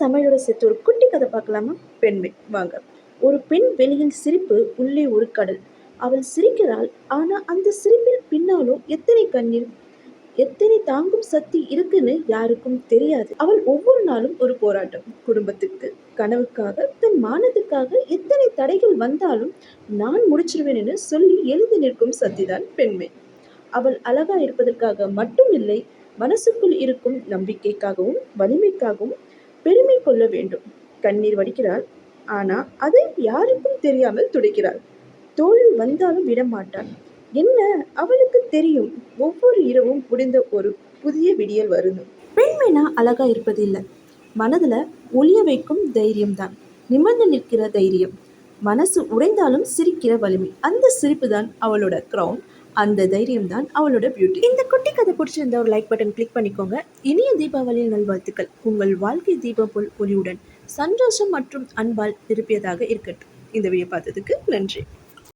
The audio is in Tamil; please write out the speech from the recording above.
சமையலோட சேர்த்து ஒரு குட்டி கதை பார்க்கலாமா? பெண்மை. வாங்க. ஒரு பெண் வெளியில் சிரிப்பு உள்ளே ஒரு கடல். அவள் சிரிக்கிறாள் ஆனால் அந்த சிரிப்பில் பின்னாலும் எத்தனை கண்ணீர்? எத்தனை தாங்கும் சக்தி இருக்குன்னு யாருக்கும் தெரியாது. அவள் ஒவ்வொரு நாளும் ஒரு போராட்டம். குடும்பத்துக்கு கனவுக்காக தன் மானத்துக்காக எத்தனை தடைகள் வந்தாலும் நான் முடிச்சிருவேன்னு சொல்லி எழுந்து நிற்கும் சக்திதான் பெண்மை. அவள் அழகா இருப்பதற்காக மட்டும் இல்லை மனசுக்குள் இருக்கும் நம்பிக்கைக்காகவும் வலிமைக்காகவும் பெருமை கொள்ள வேண்டும். கண்ணீர் வடிக்கிறாள். ஆனால் அதை யாருக்கும் தெரியாமல் துடைக்கிறாள். தோல்வி வந்தாலும் விடமாட்டாள் என்ன? அவளுக்கு தெரியும். ஒவ்வொரு இரவும் புரிந்த ஒரு புதிய விடியல் வருது. பெண்மைனா அழகா இருப்பதில்லை. மனதில் மனதுல ஒளிய வைக்கும் தைரியம்தான். நிமிர்ந்து நிற்கிற தைரியம். மனசு உடைந்தாலும் சிரிக்கிற வலிமை. அந்த சிரிப்பு தான் அவளோட க்ரௌன் அந்த தைரியம் தான் அவளோட பியூட்டி இந்த குட்டி கதை பிடிச்சிருந்தா ஒரு லைக் பட்டன் கிளிக் பண்ணிக்கோங்க. இனிய தீபாவளியில் நல்வாழ்த்துக்கள். உங்கள் வாழ்க்கை தீபம் போல் ஒளியுடன் சந்தோஷம் மற்றும் அன்பால் திருப்பியதாக இருக்கட்டும். இந்த வீடியோ பார்த்ததுக்கு நன்றி.